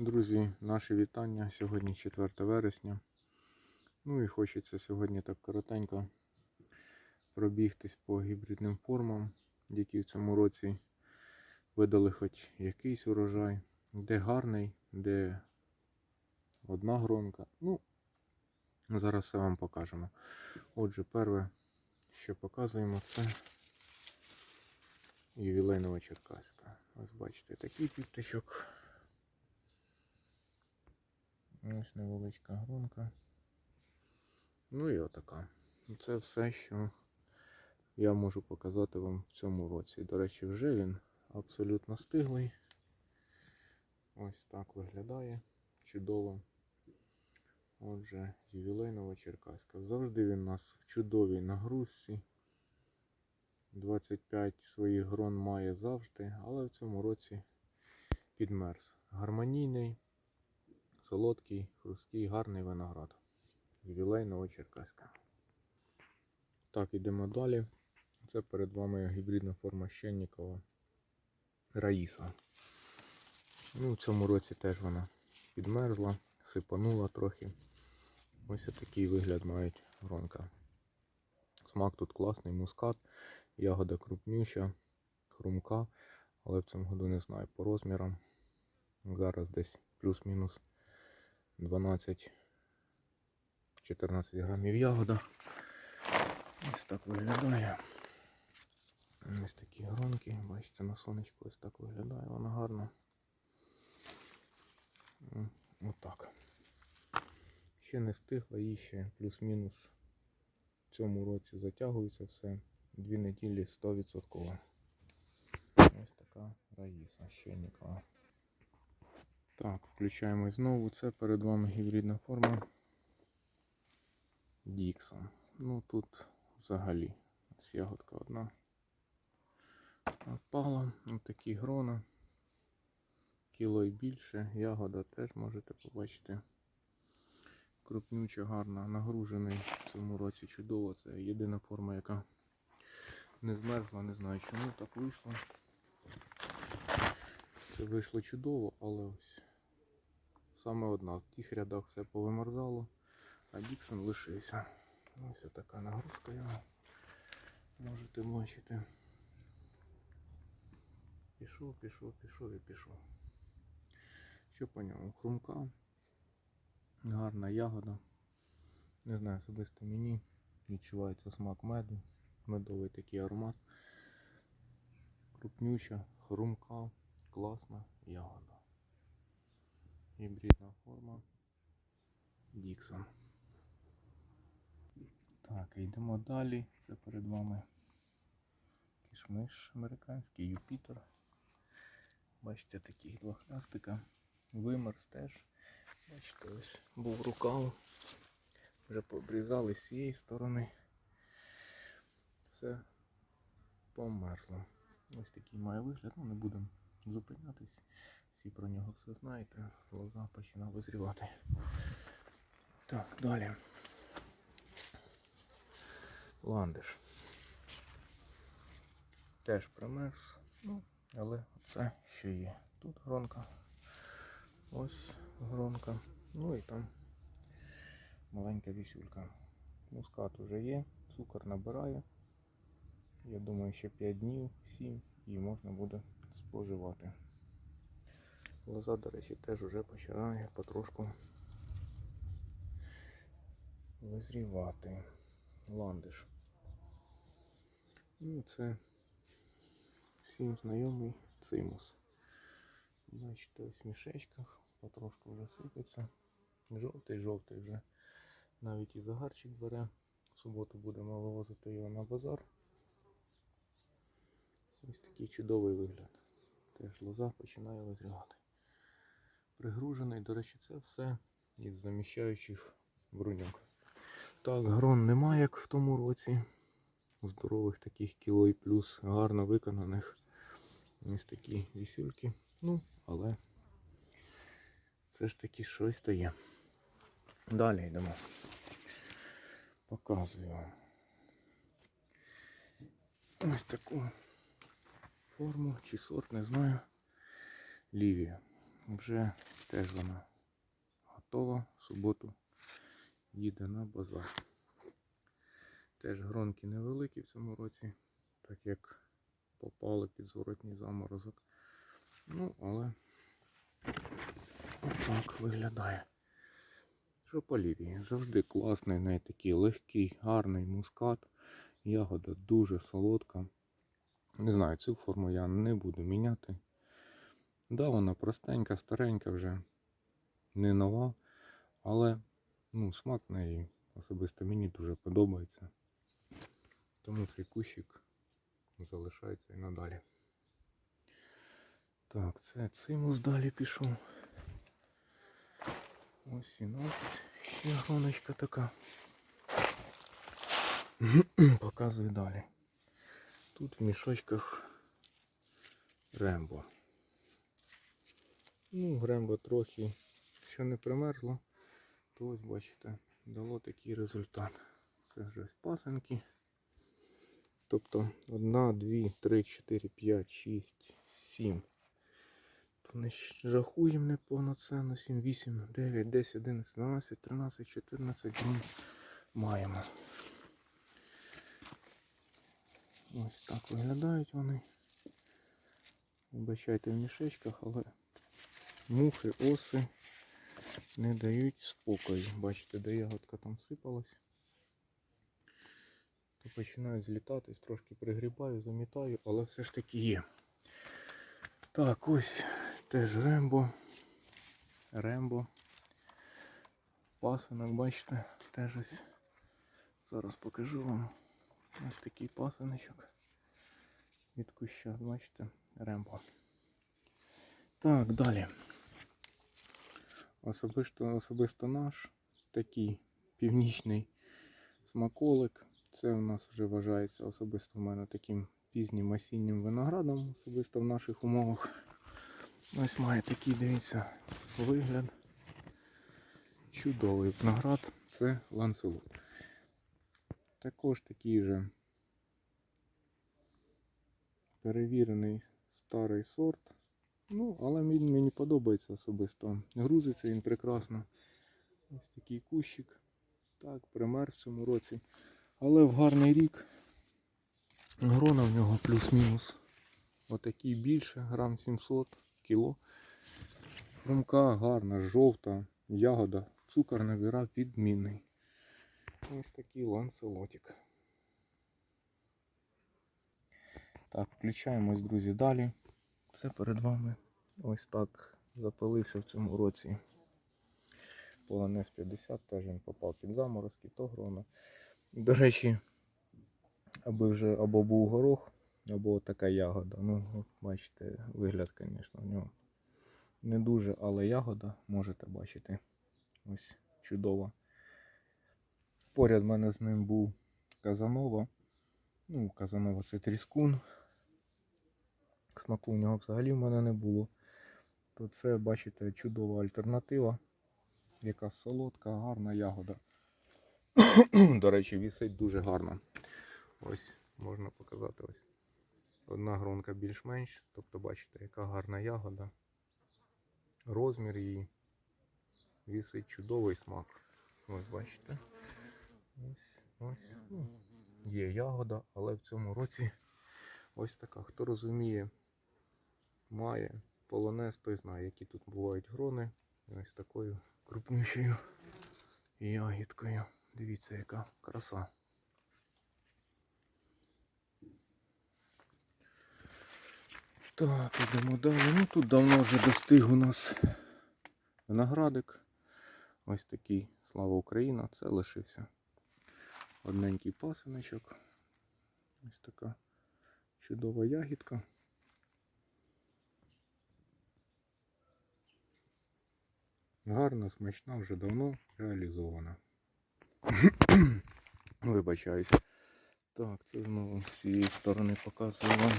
Друзі, наші вітання. Сьогодні 4 вересня. Ну і хочеться сьогодні так коротенько пробігтись по гібридним формам, які в цьому році видали хоч якийсь урожай, де гарний, де одна гронка. Ну, зараз все вам покажемо. Отже, перше, що показуємо, це ювілейнова черкаська. Ось бачите, такий півтичок. Ось невеличка гронка. Ну і отака. Це все, що я можу показати вам в цьому році. До речі, вже він абсолютно стиглий. Ось так виглядає. Чудово. Отже, ювілейнова черкаська. Завжди він у нас в чудовій нагрузці. 25 своїх грон має завжди, але в цьому році підмерз. Гармонійний, солодкий, хрусткий, гарний виноград. Ювілейного Черкаська. Так, йдемо далі. Це перед вами гібридна форма Щеннікова Раїса. Ну, в цьому році теж вона підмерзла, сипанула трохи. Ось такий вигляд мають гронка. Смак тут класний, мускат, ягода крупнюща, хрумка, але в цьому году не знаю по розмірам. Зараз десь плюс-мінус 12-14 грамів ягода. Ось так виглядає. Ось такі гронки. Бачите, на сонечку ось так виглядає, вона гарна. Отак. Ще не стигла, їй ще плюс-мінус в цьому році затягується все. Дві неділі 100%. Ось така Раїса Щенникова. Так, включаємо знову. Це перед вами гібридна форма Діксон. Ну тут взагалі ось ягодка одна. Опала. Ось такі грона. Кіло і більше. Ягода теж можете побачити. Крупнюча, гарна, нагружений в цьому році чудово. Це єдина форма, яка не змерзла, не знаю чому так вийшло. Це вийшло чудово, але ось саме одна. В тих рядах все повимерзало, а Діксон лишився. Ось така нагрузка його. Можете бачити. Пішов, пішов, пішов і пішов. Що по ньому? Хрумка. Гарна ягода. Не знаю, особисто мені відчувається смак меду. Медовий такий аромат. Крупнюча, хрумка, класна ягода. Гібридна форма Діксон. Так, йдемо далі. Це перед вами кішмиш американський Юпітер. Бачите, таких два хлястика. Вимерз теж. Бачите, ось був рукав. Вже пообрізали з цієї сторони. Все померзло. Ось такий має вигляд, ну не будемо зупинятись. Всі про нього все знаєте. Лоза починає визрівати. Так, далі. Ландиш. Теж примерз, ну, але це ще є. Тут гронка. Ось гронка. Ну і там маленька вісюлька. Мускат уже є, цукор набирає. Я думаю, ще 5 днів, 7 і можна буде споживати. Лоза, до речі, теж уже починає потрошку визрівати. Ландиш. Ну, це всім знайомий цимус. Бачите, ось в мішечках потрошку вже сипеться. Жовтий-жовтий вже навіть і загарчик бере. В суботу будемо вивозити його на базар. Ось такий чудовий вигляд. Теж лоза починає визрівати. Пригружений, до речі, це все із заміщаючих бруньок. Так, грон немає, як в тому році. Здорових таких кіло і плюс, гарно виконаних. Ось такі вісюльки. Ну, але все ж таки щось то є. Далі йдемо. Показую. Ось таку форму чи сорт, не знаю. Лівія. Вже теж вона готова. В суботу їде на базар. Теж гронки невеликі в цьому році, так як попали під зворотній заморозок. Ну, але так виглядає. Що по лівії? Завжди класний, навіть такий легкий, гарний мускат. Ягода дуже солодка. Не знаю, цю форму я не буду міняти. Да, вона простенька, старенька вже, не нова, але ну, смак неї особисто мені дуже подобається. Тому цей кущик залишається і надалі. Так, це цимус далі пішов. Ось і нас ще гроночка така. Показую далі. Тут в мішочках рембо. Ну, рембо трохи, що не примерзло, то ось бачите, дало такий результат. Це вже пасенки. Тобто 1, 2, 3, 4, 5, 6, 7. То не рахуємо неповноценно. 7, 8, 9, 10, 11, 12, 13, 14 ми маємо. Ось так виглядають вони. Вибачайте в мішечках, але мухи, оси не дають спокою. Бачите, де ягодка там сипалась. То починають злітатись, трошки пригрібаю, замітаю, але все ж таки є. Так, ось теж рембо. Рембо. Пасинок, бачите, теж ось. Зараз покажу вам. Ось такий пасиночок від куща, бачите, рембо. Так, далі. Особисто, особисто наш такий північний смаколик. Це у нас вже вважається особисто в мене таким пізнім осіннім виноградом, особисто в наших умовах. Ось має такий, дивіться, вигляд. Чудовий виноград. Це ланселот. Також такий же перевірений старий сорт. Ну, але він мені подобається особисто. Грузиться він прекрасно. Ось такий кущик. Так, пример в цьому році. Але в гарний рік грона в нього плюс-мінус. Отакий більше, грам 700 кіло. Хрумка гарна, жовта, ягода, цукор набира відмінний. Ось такий ланселотик. Так, включаємось, друзі, далі. Це перед вами. Ось так запилився в цьому році. Полонез 50, теж він попав під заморозки, то грона. До речі, аби вже або був горох, або така ягода. Ну, бачите, вигляд, звісно, в нього не дуже, але ягода можете бачити. Ось чудова. Поряд в мене з ним був Казанова. Ну, Казанова це тріскун. Смаку в нього взагалі в мене не було. То це, бачите, чудова альтернатива. Яка солодка, гарна ягода. До речі, вісить дуже гарно. Ось, можна показати ось. Одна гронка більш-менш. Тобто, бачите, яка гарна ягода. Розмір її. Вісить чудовий смак. Ось бачите. Ось, ось. Ну, є ягода, але в цьому році ось така. Хто розуміє, має полонез, той знає, які тут бувають грони. Ось такою крупнішою ягідкою. Дивіться, яка краса. Так, ідемо далі. Ну тут давно вже достиг у нас виноградик. Ось такий, слава Україна, це лишився. Одненький пасиночок. Ось така чудова ягідка. Гарна, смачна, вже давно реалізована. Вибачаюсь. Так, це знову з цієї сторони показую вам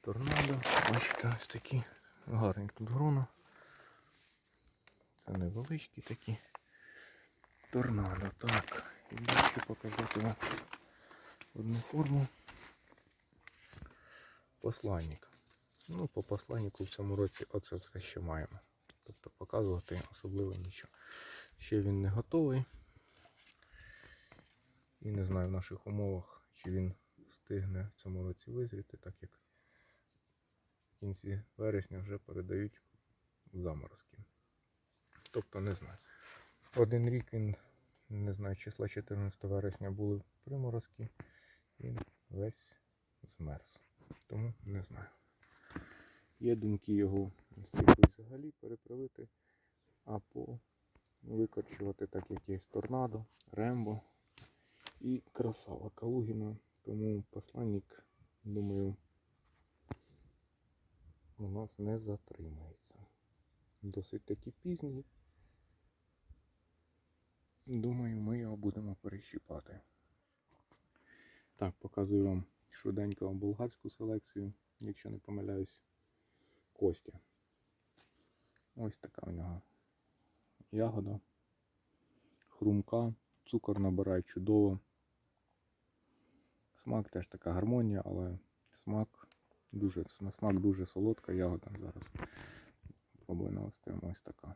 торнадо. Бачите, ось такі гарні тут грона. Це невеличкі такі торнадо. Так, і ще показати вам одну форму посланника. Ну, по посланнику в цьому році оце все ще маємо. Тобто показувати особливо нічого. Ще він не готовий. І не знаю в наших умовах, чи він встигне в цьому році визріти, так як в кінці вересня вже передають заморозки. Тобто не знаю. Один рік він, не знаю, числа 14 вересня були приморозки, він весь змерз. Тому не знаю. Є думки його стрільби взагалі переправити, або викорчувати так як є торнадо, рембо і красава Калугіна. Тому посланник, думаю, у нас не затримається. Досить таки пізній. Думаю, ми його будемо перещіпати. Так, показую вам швиденько болгарську селекцію, якщо не помиляюсь, Костя. Ось така у нього ягода. Хрумка, цукор набирає чудово. Смак теж така гармонія, але смак дуже, на смак дуже солодка ягода зараз. Пробую навести ось така.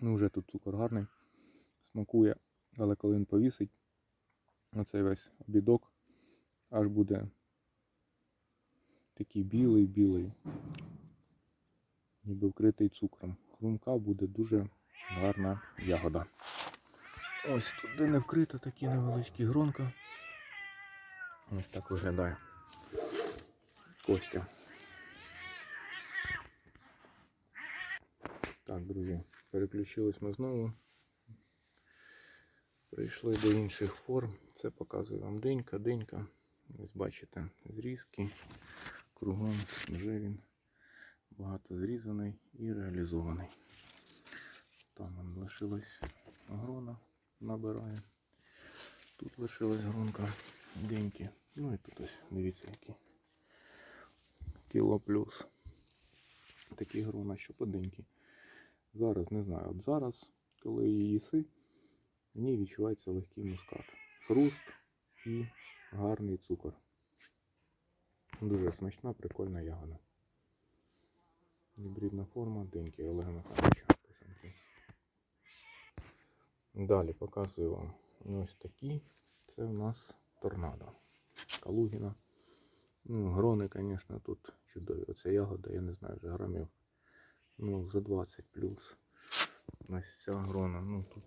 Ну, вже тут цукор гарний, смакує, але коли він повісить, оцей весь обідок аж буде такий білий-білий, ніби вкритий цукром. Хрумка буде дуже гарна ягода. Ось тут, де не вкрита, такі невеличкі гронка. Ось так виглядає. Костя. Так, друзі, переключились ми знову. Прийшли до інших форм. Це показує вам денька, денька. Ось бачите, зрізки. Кругом вже він багато зрізаний і реалізований. Там он лишилась грона, набирає. Тут лишилась гронка деньки. Ну і тут ось дивіться які. Кіло плюс. Такі грона, що поденькі. Зараз не знаю. От зараз, коли її їси, в ній відчувається легкий мускат. Хруст і гарний цукор. Дуже смачна, прикольна ягода. Гібридна форма, деньки Олега Михайловича писанки. Далі показую вам ось такі. Це в нас торнадо. Калугіна. Ну, грони, звісно, тут чудові. Оця ягода, я не знаю, вже грамів. Ну, за 20 плюс. Ось ця грона. Ну тут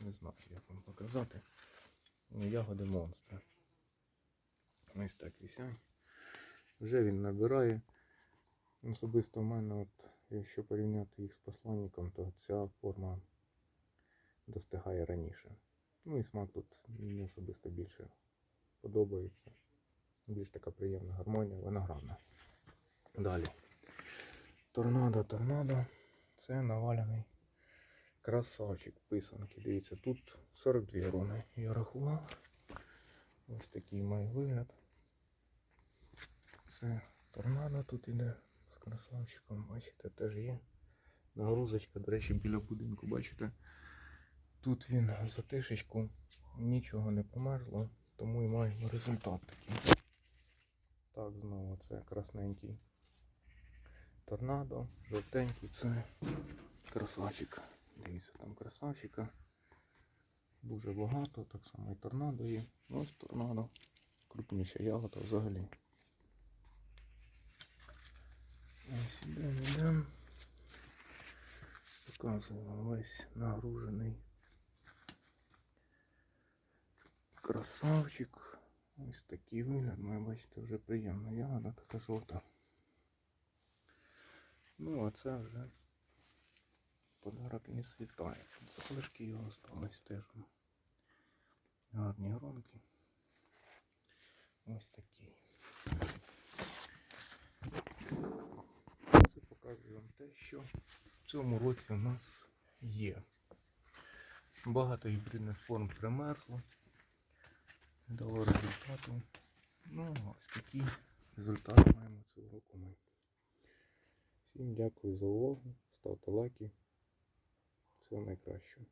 не знаю, як вам показати. Ну, ягоди монстри. Ось так висять. Вже він набирає. Особисто в мене, от, якщо порівняти їх з посланником, то ця форма достигає раніше. Ну і смак тут мені особисто більше подобається. Більш така приємна гармонія, виноградна. Далі. Торнадо, торнадо. Це наваляний красавчик писанки. Дивіться, тут 42 грони. Я рахував. Ось такий має вигляд. Це торнадо тут іде з красавчиком. Бачите, теж є. Нагрузочка, до речі, біля будинку, бачите. Тут він за тишечку нічого не померзло, тому і маємо результат такий. Так, знову це красненький торнадо, жовтенький це красавчик. Дивіться, там красавчика. Дуже багато, так само і торнадо є. Ось торнадо. Крупніша ягода взагалі. Ось ідемо, йдемо. Показую вам весь нагружений красавчик. Ось такий вигляд, має бачите, вже приємна ягода, така жовта. Ну, а це вже подарок не світає. Залишки його остались теж. Гарні гронки. Ось такі. Це показує вам те, що в цьому році у нас є. Багато гібридних форм примерзло. Дало результату. Ну, ось такий результат маємо цього року ми. Всім дякую за увагу. Ставте лайки. Всього найкращого.